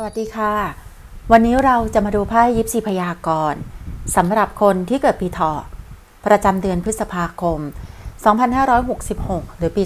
สวัสดีค่ะ วันนี้เราจะมาดูไพ่ยิปซีพยากรณ์สำหรับคนที่เกิดปีเถาะประจำเดือนพฤษภาคม 2566 หรือปี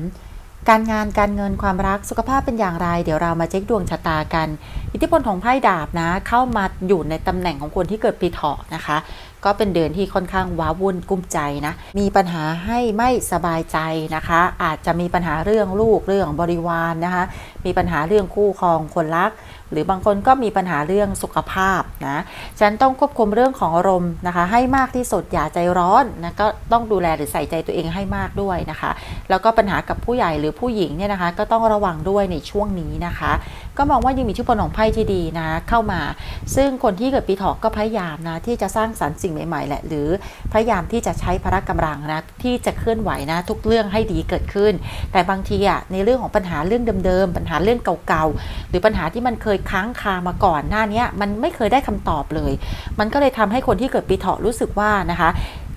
2023 การงานการเงินความรักสุขภาพเป็นอย่างไร เดี๋ยวเรามาเช็คดวงชะตากัน อิทธิพลของไพ่ดาบนะ เข้ามาอยู่ในตำแหน่งของคนที่เกิดปีเถาะนะคะ ก็เป็นเดือนที่ค่อนข้างว้าวุ่นกุ้มใจนะ มีปัญหาให้ไม่สบายใจนะคะ อาจจะมีปัญหาเรื่องลูกเรื่องบริวารนนะคะ มีปัญหาเรื่องคู่ครองคนรัก หรือบางคนก็มีปัญหาเรื่องสุขภาพนะฉันต้องควบคุมเรื่องของอารมณ์นะคะ ให้มากที่สุดอย่าใจร้อนนะก็ต้องดูแลหรือใส่ใจตัวเองให้มากด้วยนะคะ แล้วก็ปัญหากับผู้ใหญ่หรือผู้หญิงเนี่ยนะคะ ก็ต้องระวังด้วยในช่วงนี้นะคะ ก็มองว่ายังมีชุดพลของไพ่ที่ดีนะ เข้ามา ซึ่งคนที่เกิดปีถาะก็พยายามนะ ที่จะสร้างสรรค์สิ่งใหม่ ๆ แหละ หรือพยายามที่จะใช้พละกำลังนะที่จะเคลื่อนไหวนะทุกเรื่องให้ดีเกิดขึ้น แต่บางทีอะในเรื่องของปัญหาเรื่องเดิมๆปัญหาเรื่องเก่าๆหรือปัญหาที่มันเคยค้างคามาก่อนหน้านี้มันไม่เคยได้คำตอบเลย มันก็เลยทำให้คนที่เกิดปีเถาะรู้สึกว่านะคะ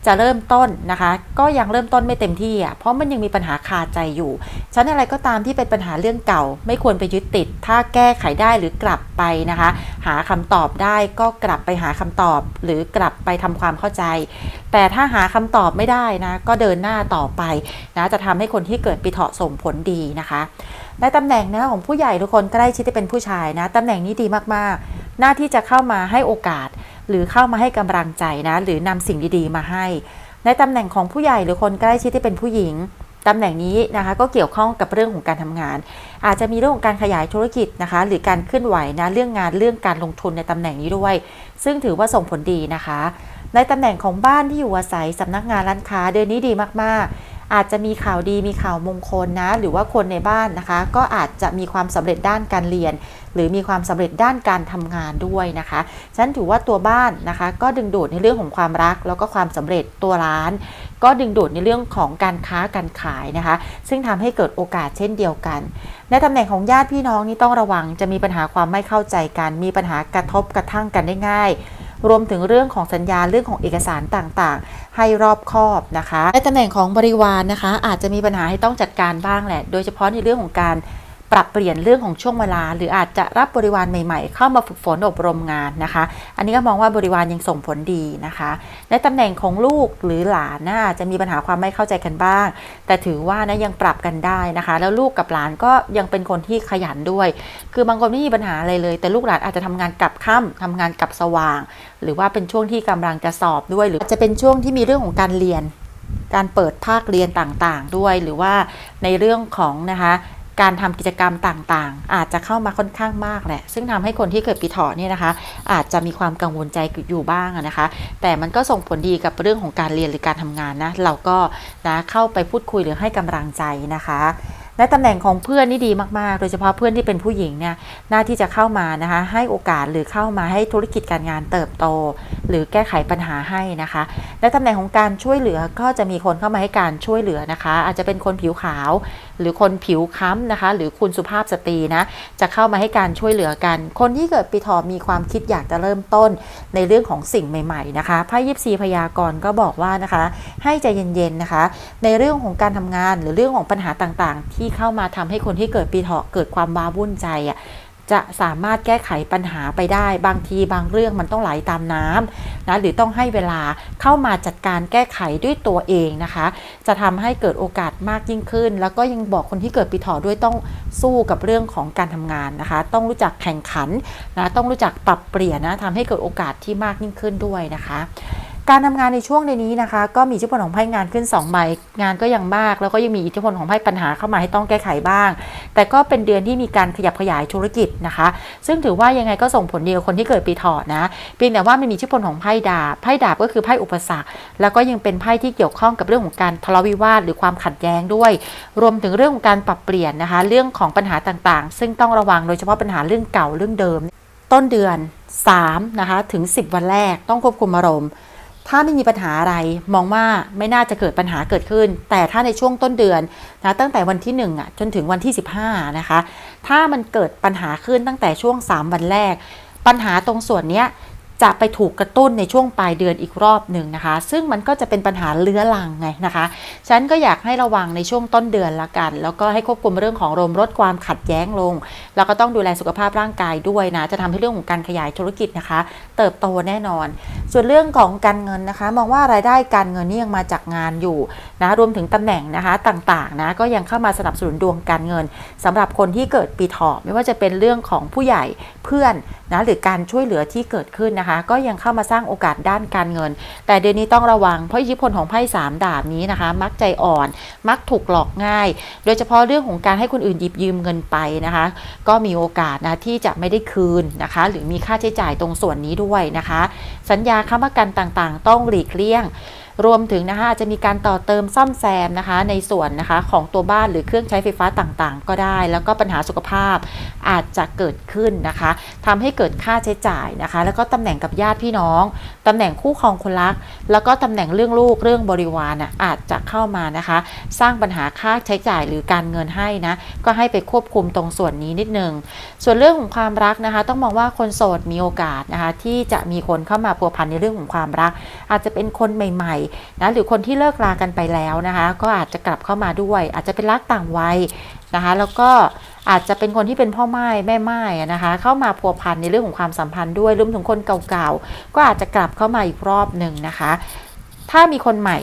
จะเริ่มต้นนะคะ ก็ยังเริ่มต้นไม่เต็มที่อะเพราะมันยังมีปัญหาคาใจอยู่ชั้นอะไรก็ตามที่เป็นปัญหาเรื่องเก่า ไม่ควรไปยึดติด ถ้าแก้ไขได้หรือกลับไปนะคะ หาคำตอบได้ก็กลับไปหาคำตอบ หรือกลับไปทำความเข้าใจ แต่ถ้าหาคำตอบไม่ได้นะก็เดินหน้าต่อไปนะจะทำให้คนที่เกิดปีเถาะส่งผลดีนะคะในตำแหน่งนะของผู้ใหญ่ทุกคนใกล้ชิดที่เป็นผู้ชายนะตำแหน่งนี้ดีมากๆ หน้าที่จะเข้ามาให้โอกาส หรือเข้ามาให้กำลังใจนะ หรือนำสิ่งดีๆ มาให้ ในตำแหน่งของผู้ใหญ่หรือคนใกล้ชิดที่เป็นผู้หญิงตำแหน่งนี้นะคะก็เกี่ยวข้องกับเรื่องของการทำงาน อาจจะมีเรื่องของการขยายธุรกิจนะคะ หรือการเคลื่อนไหวนะเรื่องงานเรื่องการลงทุนในตำแหน่งนี้ด้วย ซึ่งถือว่าส่งผลดีนะคะ ในตำแหน่งของบ้านที่อยู่อาศัยสำนักงานร้านค้าเดือนนี้ดีมากๆ อาจจะมีข่าวดีมีข่าวมงคลนะ หรือว่าคนในบ้านนะคะ ก็อาจจะมีความสำเร็จด้านการเรียน หรือมีความสำเร็จด้านการทำงานด้วยนะคะฉันถือว่าตัวบ้านนะคะ ก็ดึงดูดในเรื่องของความรัก แล้วก็ความสำเร็จตัวร้าน ก็ดึงดูดในเรื่องของการค้าการขายนะคะ ซึ่งทำให้เกิดโอกาสเช่นเดียวกัน ในตำแหน่งของญาติพี่น้องนี่ต้องระวังจะมีปัญหาความไม่เข้าใจกัน มีปัญหากระทบกระทั่งกันได้ง่าย รวมถึงเรื่องของสัญญาเรื่องของเอกสารต่างๆ ให้รอบคอบนะคะในตำแหน่งของบริวารนนะคะ อาจจะมีปัญหาให้ต้องจัดการบ้างแหละ โดยเฉพาะในเรื่องของการ ปรับเปลี่ยนเรื่องของช่วงเวลา หรืออาจจะรับบริวารใหม่ ๆ เข้ามาฝึกฝนอบรมงานนะคะ อันนี้ก็มองว่าบริวารยังส่งผลดีนะคะ ในตำแหน่งของลูกหรือหลานนะอาจจะมีปัญหาความไม่เข้าใจกันบ้าง แต่ถือว่านะยังปรับกันได้นะคะ แล้วลูกกับหลานก็ยังเป็นคนที่ขยันด้วย คือบางคนไม่มีปัญหาอะไรเลย แต่ลูกหลานอาจจะทำงานกลับค่ำทำงานกลับสว่าง หรือว่าเป็นช่วงที่กำลังจะสอบด้วย หรืออาจจะเป็นช่วงที่มีเรื่องของการเรียนการเปิดภาคเรียนต่างๆ ด้วยหรือว่าในเรื่องของนะคะ การทำกิจกรรมต่างๆ อาจจะเข้ามาค่อนข้างมากแหละ ซึ่งทำให้คนที่เกิดปีเถาะเนี่ยนะคะ อาจจะมีความกังวลใจอยู่บ้างนะคะ แต่มันก็ส่งผลดีกับเรื่องของการเรียนหรือการทำงานนะ เราก็นะเข้าไปพูดคุยหรือให้กำลังใจนะคะ และตำแหน่งของเพื่อนนี่ดีมากๆ โดยเฉพาะเพื่อนที่เป็นผู้หญิงเนี่ยหน้าที่จะเข้ามานะคะให้โอกาสหรือเข้ามาให้ธุรกิจการงานเติบโต หรือแก้ไขปัญหาให้นะคะ และตำแหน่งของการช่วยเหลือก็จะมีคนเข้ามาให้การช่วยเหลือนะคะ อาจจะเป็นคนผิวขาว หรือคนผิวค้ำนะคะ หรือคุณสุภาพสตรีนะจะเข้ามาให้การช่วยเหลือกัน คนที่เกิดปีถาะมีความคิดอยากจะเริ่มต้นในเรื่องของสิ่งใหม่ๆนะคะไพ่ยิปซีพยากรณ์ก็บอกว่านะคะ ให้ใจเย็นๆนะคะ ในเรื่องของการทำงานหรือเรื่องของปัญหาต่างๆ ที่เข้ามาทำให้คนที่เกิดปีเถาะเกิดความว้าวุ่นใจอะจะสามารถแก้ไขปัญหาไปได้บางทีบางเรื่องมันต้องไหลาตามน้ำนะหรือต้องให้เวลาเข้ามาจัดการแก้ไขด้วยตัวเองนะคะ จะทำให้เกิดโอกาสมากยิ่งขึ้น แล้วก็ยังบอกคนที่เกิดปีเถาะด้วยต้องสู้กับเรื่องของการทำงานนะคะ ต้องรู้จักแข่งขันนะต้องรู้จักปรับเปลี่ยนนะทำให้เกิดโอกาสที่มากยิ่งขึ้นด้วยนะคะ การทำงานในช่วงในนี้นะคะ ก็มีอิทธิพลของไพ่งานขึ้น2ใบงานก็ยังมาก แล้วก็ยังมีอิทธิพลของไพ่ปัญหาเข้ามาให้ต้องแก้ไขบ้าง แต่ก็เป็นเดือนที่มีการขยับขยายธุรกิจนะคะ ซึ่งถือว่ายังไงก็ส่งผลดีกับคนที่เกิดปีถาะนะเพียงแต่ว่ามันมีอิทธิพลของไพ่ดาบไพ่ดาบก็คือไพ่อุปสรรค แล้วก็ยังเป็นไพ่ที่เกี่ยวข้องกับเรื่องของการทะเลาะวิวาทหรือความขัดแย้งด้วย รวมถึงเรื่องของการปรับเปลี่ยนนะคะ เรื่องของปัญหาต่างๆ ซึ่งต้องระวังโดยเฉพาะปัญหาเรื่องเก่าเรื่องเดิม ต้นเดือน3นะคะถึง 10 วันแรกต้องควบคุมอารมณ์ ถ้าไม่มีปัญหาอะไรมองว่าไม่น่าจะเกิดปัญหาเกิดขึ้น แต่ถ้าในช่วงต้นเดือนนะตั้งแต่วันที่1อะจนถึงวันที่ 15 นะคะ ถ้ามันเกิดปัญหาขึ้นตั้งแต่ช่วง 3 วันแรก ปัญหาตรงส่วนเนี้ย จะไปถูกกระตุ้นในช่วงปลายเดือนอีกรอบหนึ่งนะคะ ซึ่งมันก็จะเป็นปัญหาเลื้อรังไงนะคะ ฉันก็อยากให้ระวังในช่วงต้นเดือนละกัน แล้วก็ให้ควบคุมเรื่องของลมลดความขัดแย้งลง แล้วก็ต้องดูแลสุขภาพร่างกายด้วยนะ จะทำให้เรื่องของการขยายธุรกิจนะคะ เติบโตแน่นอน ส่วนเรื่องของการเงินนะคะ มองว่ารายได้การเงินนี่ยังมาจากงานอยู่นะ รวมถึงตำแหน่งนะคะต่างๆนะ ก็ยังเข้ามาสนับสนุนดวงการเงินสำหรับคนที่เกิดปีถาะไม่ว่าจะเป็นเรื่องของผู้ใหญ่เพื่อน นะหรือการช่วยเหลือที่เกิดขึ้นนะคะ ก็ยังเข้ามาสร้างโอกาสด้านการเงิน แต่เดือนนี้ต้องระวังเพราะอิทธิพลของไพ่สามดาบนี้นะคะ มักใจอ่อน มักถูกหลอกง่าย โดยเฉพาะเรื่องของการให้คนอื่นหยิบยืมเงินไปนะคะ ก็มีโอกาสนะที่จะไม่ได้คืนนะคะ หรือมีค่าใช้จ่ายตรงส่วนนี้ด้วยนะคะ สัญญาค้ำประกันต่างๆ ต้องหลีกเลี่ยง รวมถึงนะคะอาจจะมีการต่อเติมซ่อมแซมนะคะในส่วนนะคะของตัวบ้านหรือเครื่องใช้ไฟฟ้าต่างๆ ก็ได้ แล้วก็ปัญหาสุขภาพอาจจะเกิดขึ้นนะคะทำให้เกิดค่าใช้จ่ายนะคะ แล้วก็ตำแหน่งกับญาติพี่น้องตำแหน่งคู่ครองคนรัก แล้วก็ตำแหน่งเรื่องลูกเรื่องบริวารนะอาจจะเข้ามานะคะ สร้างปัญหาค่าใช้จ่ายหรือการเงินให้นะก็ให้ไปควบคุมตรงส่วนนี้นิดนึงส่วนเรื่องของความรักนะคะ ต้องมองว่าคนโสดมีโอกาสนะคะที่จะมีคนเข้ามาพัวพันในเรื่องของความรัก อาจจะเป็นคนใหม่ๆนะหรือคนที่เลิกรากันไปแล้วนะคะ ก็อาจจะกลับเข้ามาด้วย อาจจะเป็นรักต่างวัย นะคะแล้วก็อาจจะเป็นคนที่เป็นพ่อไม้แม่ไม้นะคะเข้ามาพัวพันในเรื่องของความสัมพันธ์ด้วยรวมถึงคนเก่าๆก็อาจจะกลับเข้ามาอีกรอบหนึ่งนะคะ ถ้ามีคนใหม่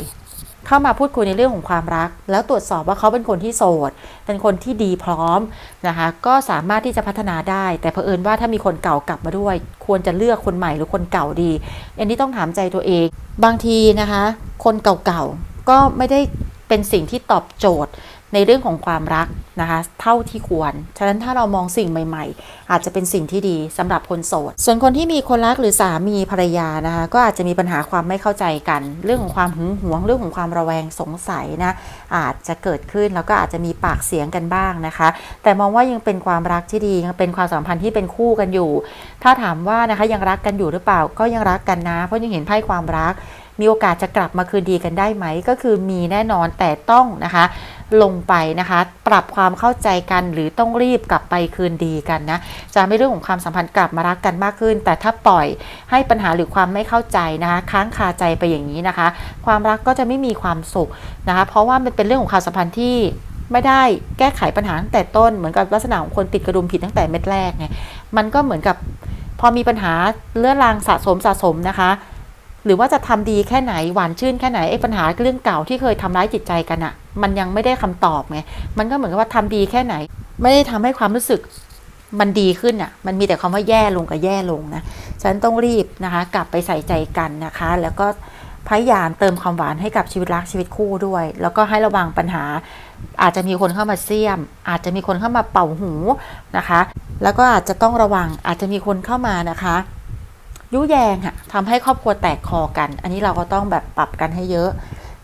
เข้ามาพูดคุยในเรื่องของความรัก แล้วตรวจสอบว่าเขาเป็นคนที่โสด เป็นคนที่ดีพร้อมนะคะก็สามารถที่จะพัฒนาได้ แต่เผอิญว่าถ้ามีคนเก่ากลับมาด้วย ควรจะเลือกคนใหม่หรือคนเก่าดี อันนี้ต้องถามใจตัวเอง บางทีนะคะ คนเก่าๆก็ไม่ได้เป็นสิ่งที่ตอบโจทย์ ในเรื่องของความรักนะคะเท่าที่ควร ฉะนั้นถ้าเรามองสิ่งใหม่ ๆ อาจจะเป็นสิ่งที่ดีสำหรับคนโสด ส่วนคนที่มีคนรักหรือสามีภรรยานะคะก็อาจจะมีปัญหาความไม่เข้าใจกัน เรื่องของความหึงหวงเรื่องของความระแวงสงสัยนะอาจจะเกิดขึ้นแล้วก็อาจจะมีปากเสียงกันบ้างนะคะ แต่มองว่ายังเป็นความรักที่ดียังเป็นความสัมพันธ์ที่เป็นคู่กันอยู่ ถ้าถามว่านะคะยังรักกันอยู่หรือเปล่าก็ยังรักกันนะ เพราะยังเห็นไพ่ความรัก มีโอกาสจะกลับมาคืนดีกันได้ไหม ก็คือมีแน่นอนแต่ต้องนะคะ ลงไปนะคะ ปรับความเข้าใจกันหรือต้องรีบกลับไปคืนดีกันนะจะไม่เรื่องของความสัมพันธ์กลับมารักกันมากขึ้น แต่ถ้าปล่อยให้ปัญหาหรือความไม่เข้าใจนะคะ ค้างคาใจไปอย่างนี้นะคะ ความรักก็จะไม่มีความสุขนะคะ เพราะว่ามันเป็นเรื่องของความสัมพันธ์ที่ไม่ได้แก้ไขปัญหาตั้งแต่ต้นเหมือนกับลักษณะของคนติดกระดุมผิดตั้งแต่เม็ดแรกไงมันก็เหมือนกับพอมีปัญหาเลื่อรางสะสมสะสมนะคะ หรือว่าจะทำดีแค่ไหนหวานชื่นแค่ไหนไอ้ปัญหาเรื่องเก่าที่เคยทำร้ายจิตใจกันอะมันยังไม่ได้คำตอบไงมันก็เหมือนกับว่าทำดีแค่ไหน ไม่ได้ทำให้ความรู้สึกมันดีขึ้นอะมันมีแต่คำว่าแย่ลงกับแย่ลงนะฉันต้องรีบนะคะ กลับไปใส่ใจกันนะคะ แล้วก็พยายามเติมความหวานให้กับชีวิตรักชีวิตคู่ด้วย แล้วก็ให้ระวังปัญหา อาจจะมีคนเข้ามาเสี่ยม อาจจะมีคนเข้ามาเป่าหูนะคะ แล้วก็อาจจะต้องระวังอาจจะมีคนเข้ามานะคะ ยุแยงอะทำให้ครอบครัวแตกคอกัน อันนี้เราก็ต้องแบบปรับกันให้เยอะ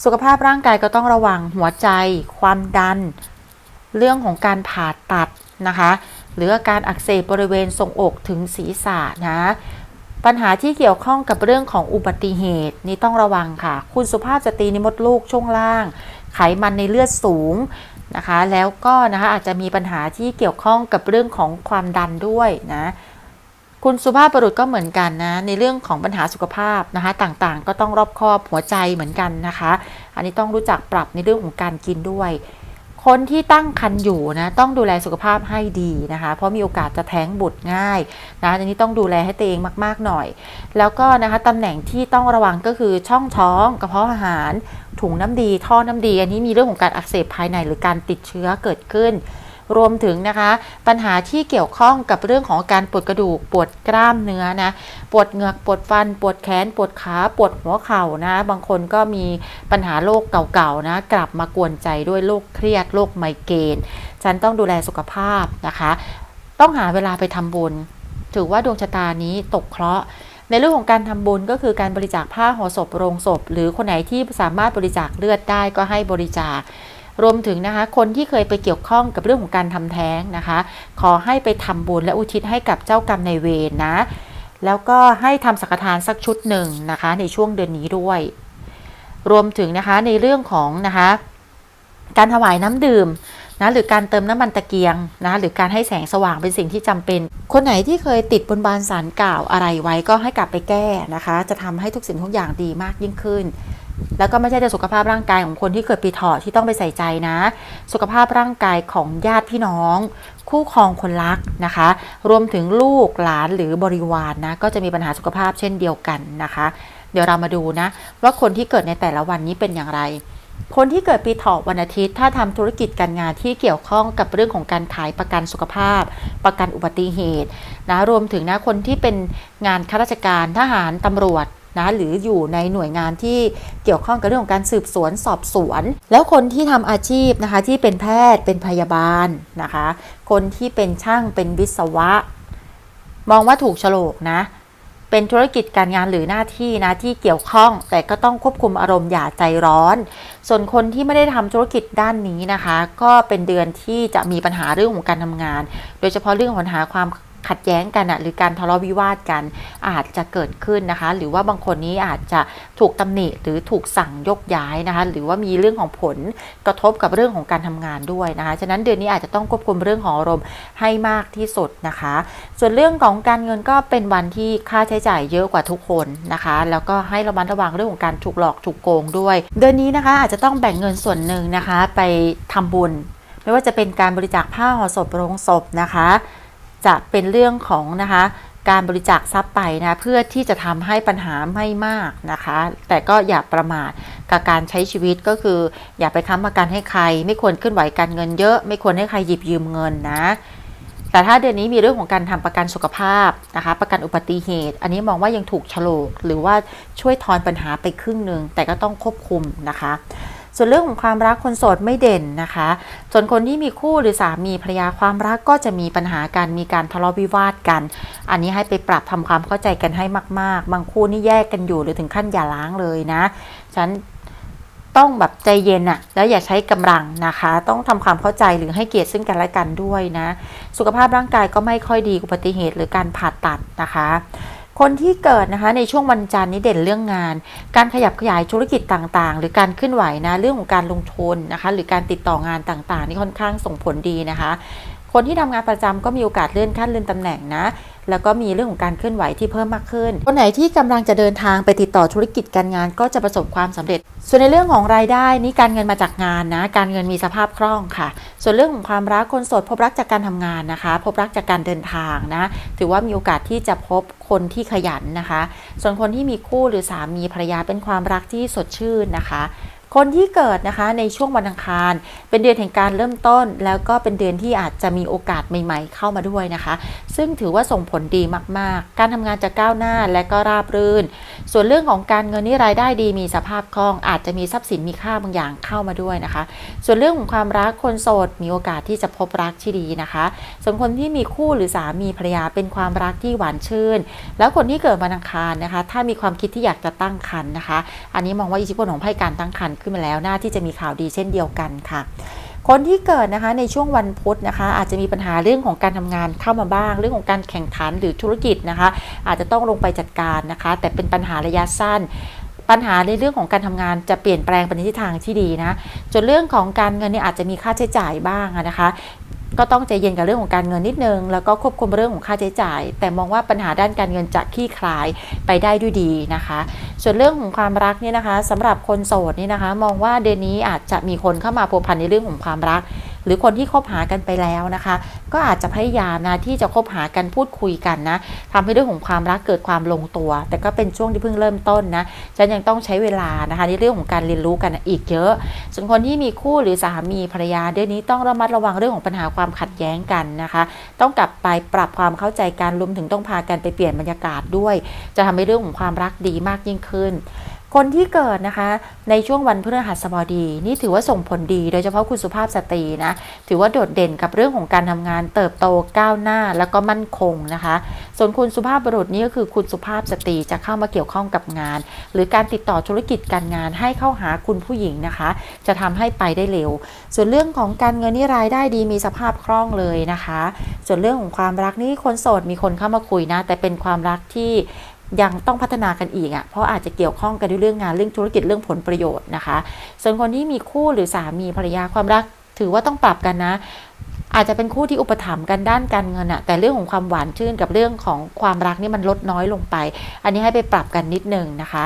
สุขภาพร่างกายก็ต้องระวังหัวใจ ความดัน เรื่องของการผ่าตัดนะคะ หรืออาการอักเสบบริเวณทรงอกถึงศีรษะนะปัญหาที่เกี่ยวข้องกับเรื่องของอุบัติเหตุนี่ต้องระวังค่ะ คุณสุภาพสตรีในมดลูกช่วงล่าง ไขมันในเลือดสูงนะคะ แล้วก็นะคะอาจจะมีปัญหาที่เกี่ยวข้องกับเรื่องของความดันด้วยนะ คุณสุภาพบุรุษก็เหมือนกันนะ ในเรื่องของปัญหาสุขภาพนะคะ ต่างๆ ก็ต้องรอบคอบหัวใจเหมือนกันนะคะ อันนี้ต้องรู้จักปรับในเรื่องของการกินด้วย คนที่ตั้งครรภ์อยู่นะต้องดูแลสุขภาพให้ดีนะคะ เพราะมีโอกาสจะแท้งบุตรง่ายนะอันนี้ต้องดูแลให้ตัวเองมากๆหน่อย แล้วก็นะคะตำแหน่งที่ต้องระวังก็คือช่องท้องกระเพาะอาหาร ถุงน้ำดี ท่อน้ำดี อันนี้มีเรื่องของการอักเสบภายในหรือการติดเชื้อเกิดขึ้น รวมถึงนะคะ ปัญหาที่เกี่ยวข้องกับเรื่องของการปวดกระดูกปวดกล้ามเนื้อนะปวดเหงือกปวดฟัน ปวดแขน ปวดขาปวดหัวเข่านะ บางคนก็มีปัญหาโรคเก่าๆนะ กลับมากวนใจด้วยโรคเครียดโรคไมเกรนฉันต้องดูแลสุขภาพนะคะ ต้องหาเวลาไปทำบุญ ถือว่าดวงชะตานี้ตกเคราะห์ในเรื่องของการทำบุญก็คือการบริจาคผ้าห่อศพโรงศพ หรือคนไหนที่สามารถบริจาคเลือดได้ก็ให้บริจาค รวมถึงนะคะ คนที่เคยไปเกี่ยวข้องกับเรื่องของการทำแท้งนะคะ ขอให้ไปทำบุญและอุทิศให้กับเจ้ากรรมนายเวรนะ แล้วก็ให้ทำสังฆทานสักชุดหนึ่งนะคะ ในช่วงเดือนนี้ด้วย รวมถึงนะคะในเรื่องของนะคะการถวายน้ำดื่มนะหรือการเติมน้ำมันตะเกียงนะหรือการให้แสงสว่างเป็นสิ่งที่จำเป็น คนไหนที่เคยติดบนบานสารกล่าวอะไรไว้ก็ให้กลับไปแก้นะคะ จะทำให้ทุกสิ่งทุกอย่างดีมากยิ่งขึ้น แล้วก็ไม่ใช่แต่สุขภาพร่างกายของคนที่เกิดปีเถาะที่ต้องไปใส่ใจนะ สุขภาพร่างกายของญาติพี่น้อง คู่ครองคนรักนะคะ รวมถึงลูกหลานหรือบริวารนนะก็จะมีปัญหาสุขภาพเช่นเดียวกันนะคะ เดี๋ยวเรามาดูนะว่าคนที่เกิดในแต่ละวันนี้เป็นอย่างไร คนที่เกิดปีเถาะวันอาทิตย์ ถ้าทำธุรกิจการงานที่เกี่ยวข้องกับเรื่องของการขายประกันสุขภาพ ประกันอุบัติเหตุนะรวมถึงนะคนที่เป็นงานข้าราชการทหารตำรวจ นะหรืออยู่ในหน่วยงานที่เกี่ยวข้องกับเรื่องของการสืบสวนสอบสวน แล้วคนที่ทำอาชีพนะคะที่เป็นแพทย์เป็นพยาบาลนะคะ คนที่เป็นช่างเป็นวิศวะ มองว่าถูกโฉลกนะเป็นธุรกิจการงานหรือหน้าที่นะที่เกี่ยวข้อง แต่ก็ต้องควบคุมอารมณ์อย่าใจร้อน ส่วนคนที่ไม่ได้ทำธุรกิจด้านนี้นะคะ ก็เป็นเดือนที่จะมีปัญหาเรื่องของการทำงาน โดยเฉพาะเรื่องปัญหาความ ขัดแย้งกันหรือการทะเลาะวิวาทกันอาจจะเกิดขึ้นนะคะ หรือว่าบางคนนี้อาจจะถูกตำหนิหรือถูกสั่งยกย้ายนะคะ หรือว่ามีเรื่องของผลกระทบกับเรื่องของการทำงานด้วยนะคะฉะนั้นเดือนนี้อาจจะต้องควบคุมเรื่องของอารมณ์ให้มากที่สุดนะคะ ส่วนเรื่องของการเงินก็เป็นวันที่ค่าใช้จ่ายเยอะกว่าทุกคนนะคะ แล้วก็ให้ระมัดระวังเรื่องของการถูกหลอกถูกโกงด้วย เดือนนี้นะคะอาจจะต้องแบ่งเงินส่วนหนึ่งนะคะ ไปทำบุญ ไม่ว่าจะเป็นการบริจาคผ้าห่อศพโรงศพนะคะ จะเป็นเรื่องของนะคะการบริจาคทรัพย์ไปนะเพื่อที่จะทำให้ปัญหาไม่มากนะคะ แต่ก็อย่าประมาทกับการใช้ชีวิตก็คือ อย่าไปค้ำประกันให้ใคร ไม่ควรเคลื่อนไหวการเงินเยอะ ไม่ควรให้ใครหยิบยืมเงินนะ แต่ถ้าเดือนนี้มีเรื่องของการทำประกันสุขภาพนะคะ ประกันอุบัติเหตุ อันนี้มองว่ายังถูกฉลกหรือว่าช่วยทอนปัญหาไปครึ่งหนึ่งแต่ก็ต้องควบคุมนะคะ ส่วนเรื่องของความรักคนโสดไม่เด่นนะคะ ส่วนคนที่มีคู่หรือสามีภรรยาความรักก็จะมีปัญหาการมีการทะเลาะวิวาทกัน อันนี้ให้ไปปรับทำความเข้าใจกันให้มาก ๆ บางคู่นี่แยกกันอยู่หรือถึงขั้นอย่าล้างเลยนะฉันต้องแบบใจเย็นอะแล้วอย่าใช้กำลังนะคะ ต้องทำความเข้าใจหรือให้เกียรติซึ่งกันและกันด้วยนะ สุขภาพร่างกายก็ไม่ค่อยดีอุบัติเหตุหรือการผ่าตัดนะคะ คนที่เกิดนะคะในช่วงวันจันทร์นี้เด่นเรื่องงาน การขยับขยายธุรกิจต่างๆ หรือการขึ้นไหวนะเรื่องของการลงทุนนะคะ หรือการติดต่องานต่างๆ นี่ค่อนข้างส่งผลดีนะคะ คนที่ทำงานประจำก็มีโอกาสเลื่อนขั้นเลื่อนตำแหน่งนะ แล้วก็มีเรื่องของการเคลื่อนไหวที่เพิ่มมากขึ้น คนไหนที่กำลังจะเดินทางไปติดต่อธุรกิจการงานก็จะประสบความสำเร็จ ส่วนในเรื่องของรายได้นี่การเงินมาจากงานนะ การเงินมีสภาพคล่องค่ะ ส่วนเรื่องของความรักคนโสดพบรักจากการทำงานนะคะ พบรักจากการเดินทางนะ ถือว่ามีโอกาสที่จะพบคนที่ขยันนะคะ ส่วนคนที่มีคู่หรือสามีภรรยาเป็นความรักที่สดชื่นนะคะ คนที่เกิดนะคะในช่วงวันอังคาร เป็นเดือนแห่งการเริ่มต้น แล้วก็เป็นเดือนที่อาจจะมีโอกาสใหม่ ๆ เข้ามาด้วยนะคะ ซึ่งถือว่าส่งผลดีมากๆ การทำงานจะก้าวหน้าและก็ราบรื่น ส่วนเรื่องของการเงินนี่รายได้ดีมีสภาพคล่องอาจจะมีทรัพย์สินมีค่าบางอย่างเข้ามาด้วยนะคะ ส่วนเรื่องของความรักคนโสดมีโอกาสที่จะพบรักที่ดีนะคะส่วนคนที่มีคู่หรือสามีภรรยาเป็นความรักที่หวานชื่น แล้วคนที่เกิดวันอังคารนะคะ ถ้ามีความคิดที่อยากจะตั้งครรภ์นะคะ อันนี้มองว่าอิทธิพลของไพ่การตั้งครรภ์ขึ้นมาแล้วน่าที่จะมีข่าวดีเช่นเดียวกันค่ะ คนที่เกิดนะคะในช่วงวันพุธนะคะ อาจจะมีปัญหาเรื่องของการทำงานเข้ามาบ้าง เรื่องของการแข่งขันหรือธุรกิจนะคะ อาจจะต้องลงไปจัดการนะคะ แต่เป็นปัญหาระยะสั้นปัญหาในเรื่องของการทำงานจะเปลี่ยนแปลงไปในทิศทางที่ดีนะ จนเรื่องของการเงินเนี่ยอาจจะมีค่าใช้จ่ายบ้างนะคะ ก็ต้องใจเย็นกับเรื่องของการเงินนิดนึง แล้วก็ควบคุมเรื่องของค่าใช้จ่าย แต่มองว่าปัญหาด้านการเงินจะคลี่คลายไปได้ด้วยดีนะคะ ส่วนเรื่องของความรักเนี่ยนะคะสำหรับคนโสดนี่นะคะ มองว่าเดือนนี้อาจจะมีคนเข้ามาพัวพันในเรื่องของความรัก หรือคนที่คบหากันไปแล้วนะคะ ก็อาจจะพยายามนะที่จะคบหากันพูดคุยกันนะทำให้เรื่องของความรักเกิดความลงตัว แต่ก็เป็นช่วงที่เพิ่งเริ่มต้นนะฉันยังต้องใช้เวลานะคะในเรื่องของการเรียนรู้กันอีกเยอะ ส่วนคนที่มีคู่หรือสามีภรรยาเดือนนี้ต้องระมัดระวังเรื่องของปัญหาความขัดแย้งกันนะคะ ต้องกลับไปปรับความเข้าใจกันรวมถึงต้องพากันไปเปลี่ยนบรรยากาศด้วย จะทำให้เรื่องของความรักดีมากยิ่งขึ้น คนที่เกิดนะคะในช่วงวันพฤหัสบดี นี่ถือว่าส่งผลดีโดยเฉพาะคุณสุภาพสตรีนะ ถือว่าโดดเด่นกับเรื่องของการทำงานเติบโตก้าวหน้าแล้วก็มั่นคงนะคะ ส่วนคุณสุภาพบุรุษนี่ก็คือคุณสุภาพสตรีจะเข้ามาเกี่ยวข้องกับงาน หรือการติดต่อธุรกิจการงานให้เข้าหาคุณผู้หญิงนะคะ จะทำให้ไปได้เร็ว ส่วนเรื่องของการเงินนี่รายได้ดีมีสภาพคล่องเลยนะคะ ส่วนเรื่องของความรักนี่คนโสดมีคนเข้ามาคุยนะ แต่เป็นความรักที่ ยังต้องพัฒนากันอีกอะ่ะเพราะอาจจะเกี่ยวข้องกันด้วยเรื่องงานเรื่องธุรกิจเรื่องผลประโยชน์นะคะ ส่วนคนที่มีคู่หรือสามีภรรยาความรัก ถือว่าต้องปรับกันนะ อาจจะเป็นคู่ที่อุปถัมภ์กันด้านการเงินอะแต่เรื่องของความหวานชื่นกับเรื่องของความรักนี่มันลดน้อยลงไป อันนี้ให้ไปปรับกันนิดนึงนะคะ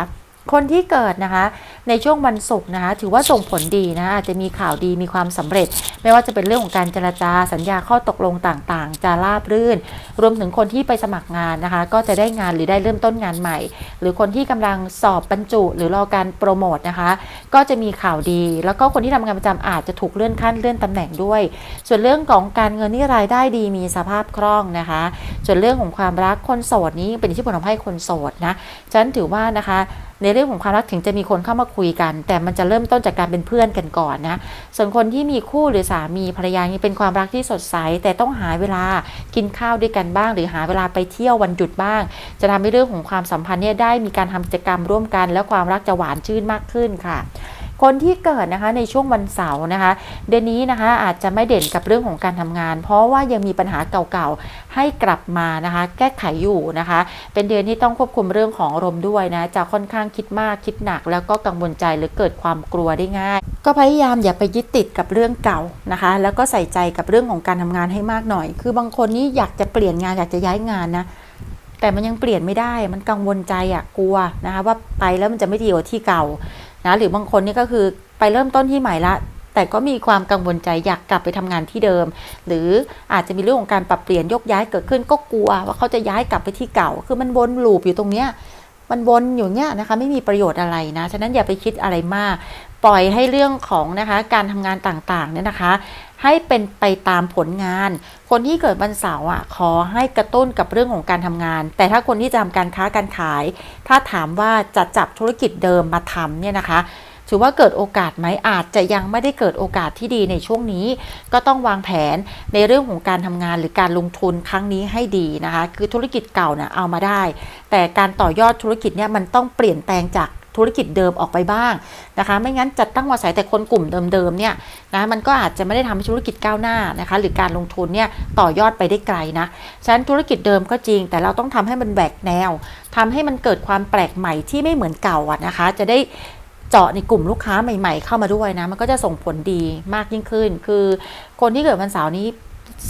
คนที่เกิดนะคะในช่วงวันศุกร์นะคะถือว่าส่งผลดีนะอาจจะมีข่าวดีมีความสำเร็จ ไม่ว่าจะเป็นเรื่องของการเจรจาสัญญาข้อตกลงต่างๆ จะราบรื่น รวมถึงคนที่ไปสมัครงานนะคะ ก็จะได้งานหรือได้เริ่มต้นงานใหม่ หรือคนที่กำลังสอบบรรจุ หรือรอการโปรโมทนะคะ ก็จะมีข่าวดี แล้วก็คนที่ทำงานประจำอาจจะถูกเลื่อนขั้นเลื่อนตำแหน่งด้วย ส่วนเรื่องของการเงินนี่รายได้ดีมีสภาพคล่องนะคะ ส่วนเรื่องของความรักคนโสดนี้เป็นที่ผลทำให้คนโสดนะฉะนันถือว่านะคะ ในเรื่องของความรักถึงจะมีคนเข้ามาคุยกัน แต่มันจะเริ่มต้นจากการเป็นเพื่อนกันก่อนนะส่วนคนที่มีคู่หรือสามีภรรยานี่เป็นความรักที่สดใส แต่ต้องหาเวลากินข้าวด้วยกันบ้าง หรือหาเวลาไปเที่ยววันหยุดบ้าง จะทำให้เรื่องของความสัมพันธ์เนี่ยได้มีการทำกิจกรรมร่วมกัน แล้วความรักจะหวานชื่นมากขึ้นค่ะ คนที่เกิดนะคะในช่วงวันเสาร์นะคะ เดือนนี้นะคะอาจจะไม่เด่นกับเรื่องของการทำงาน เพราะว่ายังมีปัญหาเก่าๆให้กลับมานะคะ แก้ไขอยู่นะคะ เป็นเดือนที่ต้องควบคุมเรื่องของอารมณ์ด้วยนะจะค่อนข้างคิดมากคิดหนัก แล้วก็กังวลใจหรือเกิดความกลัวได้ง่าย ก็พยายามอย่าไปยึดติดกับเรื่องเก่านะคะ แล้วก็ใส่ใจกับเรื่องของการทำงานให้มากหน่อย คือบางคนนี่อยากจะเปลี่ยนงานอยากจะย้ายงานนะแต่มันยังเปลี่ยนไม่ได้ มันกังวลใจอะกลัวนะคะว่าไปแล้วมันจะไม่ดีกว่าที่เก่า นะหรือบางคนนี่ก็คือไปเริ่มต้นที่ใหม่ละ แต่ก็มีความกังวลใจอยากกลับไปทำงานที่เดิม หรืออาจจะมีเรื่องของการปรับเปลี่ยนยกย้ายเกิดขึ้นก็กลัว ว่าเขาจะย้ายกลับไปที่เก่า คือมันวนลูปอยู่ตรงเนี้ยมันวนอยู่เนี้ยนะคะไม่มีประโยชน์อะไรนะ ฉะนั้นอย่าไปคิดอะไรมาก ปล่อยให้เรื่องของนะคะการทำงานต่างๆเนี่ยนะคะ ให้เป็นไปตามผลงาน คนที่เกิดวันเสาร์อะขอให้กระตุ้นกับเรื่องของการทำงาน แต่ถ้าคนที่จะทำการค้าการขาย ถ้าถามว่าจะจับธุรกิจเดิมมาทำเนี่ยนะคะถือว่าเกิดโอกาสไหมอาจจะยังไม่ได้เกิดโอกาสที่ดีในช่วงนี้ ก็ต้องวางแผนในเรื่องของการทำงานหรือการลงทุนครั้งนี้ให้ดีนะคะ คือธุรกิจเก่าเนี่ยเอามาได้ แต่การต่อยอดธุรกิจเนี่ยมันต้องเปลี่ยนแปลงจาก ธุรกิจเดิมออกไปบ้างนะคะ ไม่งั้นจัดตั้งมาใส่แต่คนกลุ่มเดิมๆเนี่ยนะมันก็อาจจะไม่ได้ทำให้ธุรกิจก้าวหน้านะคะ หรือการลงทุนเนี่ยต่อยอดไปได้ไกลนะฉะนั้นธุรกิจเดิมก็จริง แต่เราต้องทำให้มันแบกแนวทำให้มันเกิดความแปลกใหม่ที่ไม่เหมือนเก่าอะนะคะ จะได้เจาะในกลุ่มลูกค้าใหม่ ๆ เข้ามาด้วยนะ มันก็จะส่งผลดีมากยิ่งขึ้น คือคนที่เกิดวันเสาร์นี้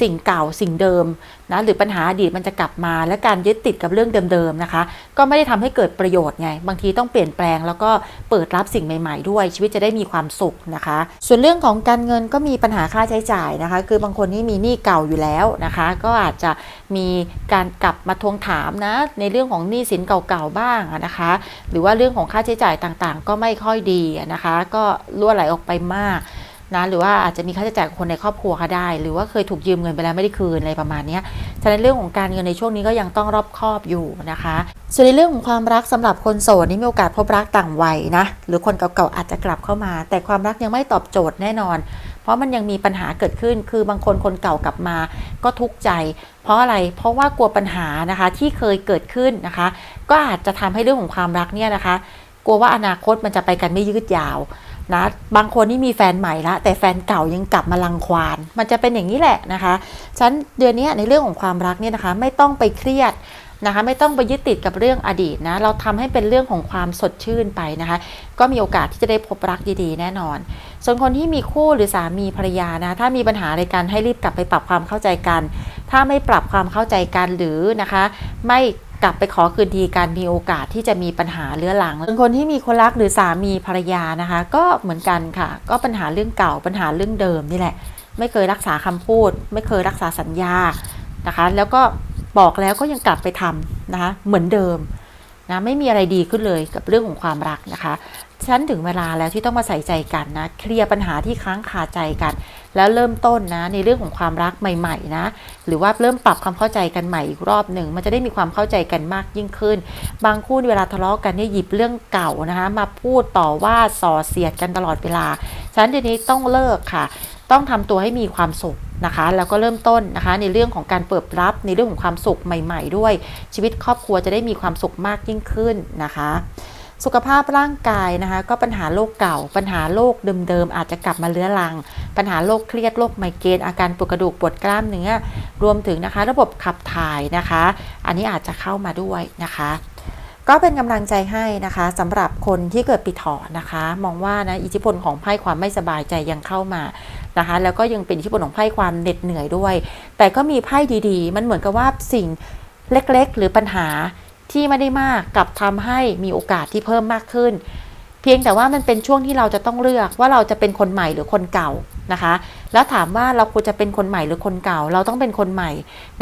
สิ่งเก่าสิ่งเดิมนะหรือปัญหาอดีตมันจะกลับมา และการยึดติดกับเรื่องเดิมๆนะคะ ก็ไม่ได้ทำให้เกิดประโยชน์ไง บางทีต้องเปลี่ยนแปลงแล้วก็เปิดรับสิ่งใหม่ ๆ ด้วย ชีวิตจะได้มีความสุขนะคะ ส่วนเรื่องของการเงินก็มีปัญหาค่าใช้จ่ายนะคะ คือบางคนนี่มีหนี้เก่าอยู่แล้วนะคะ ก็อาจจะมีการกลับมาทวงถามนะในเรื่องของหนี้สินเก่าๆบ้างนะคะ หรือว่าเรื่องของค่าใช้จ่ายต่างๆ ก็ไม่ค่อยดีนะคะ ก็รั่วไหลออกไปมาก นะหรือว่าอาจจะมีค่าใช้จ่ายกับคนในครอบครัวก็ได้ หรือว่าเคยถูกยืมเงินไปแล้วไม่ได้คืนอะไรประมาณนี้ฉะนั้นเรื่องของการเงินในช่วงนี้ก็ยังต้องรอบคอบอยู่นะคะ ส่วนในเรื่องของความรักสำหรับคนโสดนี่มีโอกาสพบรักต่างวัยนะหรือคนเก่าๆอาจจะกลับเข้ามา แต่ความรักยังไม่ตอบโจทย์แน่นอน เพราะมันยังมีปัญหาเกิดขึ้น คือบางคนคนเก่ากลับมา ก็ทุกข์ใจ เพราะอะไรเพราะว่ากลัวปัญหานะคะที่เคยเกิดขึ้นนะคะ ก็อาจจะทำให้เรื่องของความรักเนี่ยนะคะ กลัวว่าอนาคตมันจะไปกันไม่ยืดยาว นะบางคนนี่มีแฟนใหม่ละแต่แฟนเก่ายังกลับมาลังควาน มันจะเป็นอย่างนี้แหละนะคะฉันเดือนนี้ในเรื่องของความรักเนี่ยนะคะไม่ต้องไปเครียดนะคะไม่ต้องไปยึดติดกับเรื่องอดีตนะเราทำให้เป็นเรื่องของความสดชื่นไปนะคะ ก็มีโอกาสที่จะได้พบรักดีๆ แน่นอน ส่วนคนที่มีคู่หรือสามีภรรยานะถ้ามีปัญหาอะไรกันให้รีบกลับไปปรับความเข้าใจกัน ถ้าไม่ปรับความเข้าใจกันหรือนะคะ ไม่ กลับไปขอคืนดีกันมีโอกาสที่จะมีปัญหาเรื้อรังส่วนคนที่มีคนรักหรือสามีภรรยานะคะ ก็เหมือนกันค่ะ ก็ปัญหาเรื่องเก่าปัญหาเรื่องเดิมนี่แหละ ไม่เคยรักษาคำพูด ไม่เคยรักษาสัญญานะคะ แล้วก็บอกแล้วก็ยังกลับไปทำนะคะเหมือนเดิมนะไม่มีอะไรดีขึ้นเลยกับเรื่องของความรักนะคะ ฉันถึงเวลาแล้วที่ต้องมาใส่ใจกันนะ เคลียร์ปัญหาที่ค้างคาใจกัน แล้วเริ่มต้นนะในเรื่องของความรักใหม่ๆนะ หรือว่าเริ่มปรับความเข้าใจกันใหม่อีกรอบหนึ่ง มันจะได้มีความเข้าใจกันมากยิ่งขึ้น บางคู่เวลาทะเลาะกันเนี่ยหยิบเรื่องเก่านะคะ มาพูดต่อว่าส่อเสียดกันตลอดเวลา ฉันทีนี้ต้องเลิกค่ะ ต้องทำตัวให้มีความสุขนะคะแล้วก็เริ่มต้นนะคะในเรื่องของการเปิดรับในเรื่องของความสุขใหม่ ๆ ด้วย ชีวิตครอบครัวจะได้มีความสุขมากยิ่งขึ้นนะคะ สุขภาพร่างกายนะคะก็ปัญหาโรคเก่า ปัญหาโรคเดิมๆอาจจะกลับมาเลื้อรัง ปัญหาโรคเครียดโรคไมเกรนอาการปวดกระดูกปวดกล้ามเนื้อรวมถึงนะคะ ระบบขับถ่ายนะคะ อันนี้อาจจะเข้ามาด้วยนะคะก็เป็นกำลังใจให้นะคะสำหรับคนที่เกิดปีถาะนะคะ มองว่านะอิทธิพลของไพ่ความไม่สบายใจยังเข้ามานะคะ แล้วก็ยังเป็นอิที่ปนของไพ่ความเหน็ดเหนื่อยด้วย แต่ก็มีไพ่ดีๆ มันเหมือนกับว่าสิ่งเล็กๆ หรือปัญหา ที่ไม่ได้มากกลับทำให้มีโอกาสที่เพิ่มมากขึ้น เพียงแต่ว่ามันเป็นช่วงที่เราจะต้องเลือกว่าเราจะเป็นคนใหม่หรือคนเก่านะคะ แล้วถามว่าเราควรจะเป็นคนใหม่หรือคนเก่า เราต้องเป็นคนใหม่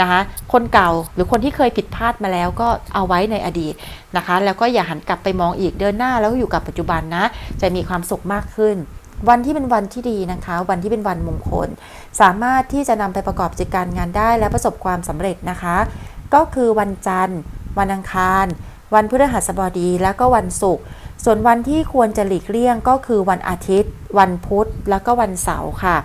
นะคะ คนเก่าหรือคนที่เคยผิดพลาดมาแล้วก็เอาไว้ในอดีตนะคะ แล้วก็อย่าหันกลับไปมองอีกเดินหน้าแล้วอยู่กับปัจจุบันนะ จะมีความสุขมากขึ้นวันที่เป็นวันที่ดีนะคะ วันที่เป็นวันมงคล สามารถที่จะนำไปประกอบกิจการงานได้และประสบความสำเร็จนะคะ ก็คือวันจันทร์ วันอังคาร วันพฤหัสบดี และก็วันศุกร์ ส่วนวันที่ควรจะหลีกเลี่ยงก็คือวันอาทิตย์ วันพุธ แล้วก็วันเสาร์ค่ะ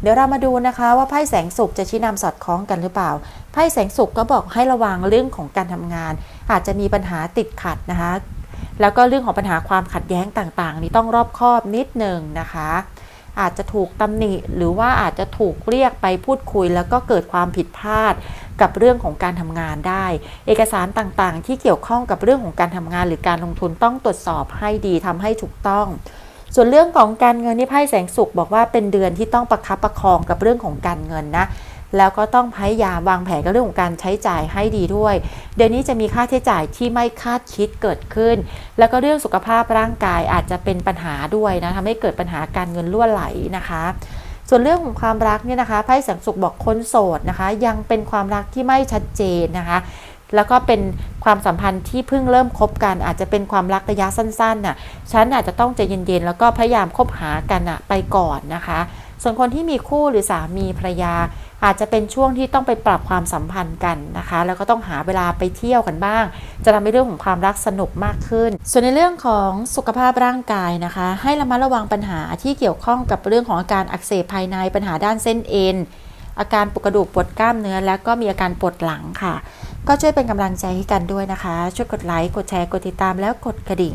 เดี๋ยวเรามาดูนะคะว่าไพ่แสงสุขจะชี้นำสอดคล้องกันหรือเปล่า ไพ่แสงสุขก็บอกให้ระวังเรื่องของการทำงาน อาจจะมีปัญหาติดขัดนะคะ แล้วก็เรื่องของปัญหาความขัดแย้งต่างๆ นี่ต้องรอบคอบนิดหนึ่งนะคะ อาจจะถูกตำหนิ หรือว่าอาจจะถูกเรียกไปพูดคุย แล้วก็เกิดความผิดพลาดกับเรื่องของการทำงานได้ เอกสารต่างๆ ที่เกี่ยวข้องกับเรื่องของการทำงาน หรือการลงทุนต้องตรวจสอบให้ดีทำให้ถูกต้อง ส่วนเรื่องของการเงินนี่ไพ่แสงสุขบอกว่าเป็นเดือนที่ต้องประคับประคองกับเรื่องของการเงินนะ แล้วก็ต้องพยายามวางแผนกับเรื่องของการใช้จ่ายให้ดีด้วย เดือนนี้จะมีค่าใช้จ่ายที่ไม่คาดคิดเกิดขึ้น แล้วก็เรื่องสุขภาพร่างกายอาจจะเป็นปัญหาด้วยนะทำให้เกิดปัญหาการเงินรั่วไหลนะคะส่วนเรื่องของความรักเนี่ยนะคะไพ่แสงสุขบอกคนโสดนะคะ ยังเป็นความรักที่ไม่ชัดเจนนะคะ แล้วก็เป็นความสัมพันธ์ที่เพิ่งเริ่มคบกัน อาจจะเป็นความรักระยะสั้นๆน่ะฉันอาจจะต้องใจเย็นๆ แล้วก็พยายามคบหากันน่ะไปก่อนนะคะ ส่วนคนที่มีคู่หรือสามีภรรยา อาจจะเป็นช่วงที่ต้องไปปรับความสัมพันธ์กันนะคะ แล้วก็ต้องหาเวลาไปเที่ยวกันบ้าง จะทำให้เรื่องของความรักสนุกมากขึ้น ส่วนในเรื่องของสุขภาพร่างกายนะคะ ให้ระมัดระวังปัญหาที่เกี่ยวข้องกับเรื่องของอาการอักเสบภายในปัญหาด้านเส้นเอ็นอาการปวดกระดูกปวดกล้ามเนื้อ แล้วก็มีอาการปวดหลังค่ะ ก็ช่วยเป็นกำลังใจให้กันด้วยนะคะ ช่วยกดไลค์กดแชร์กดติดตามแล้วกดกระดิ่ง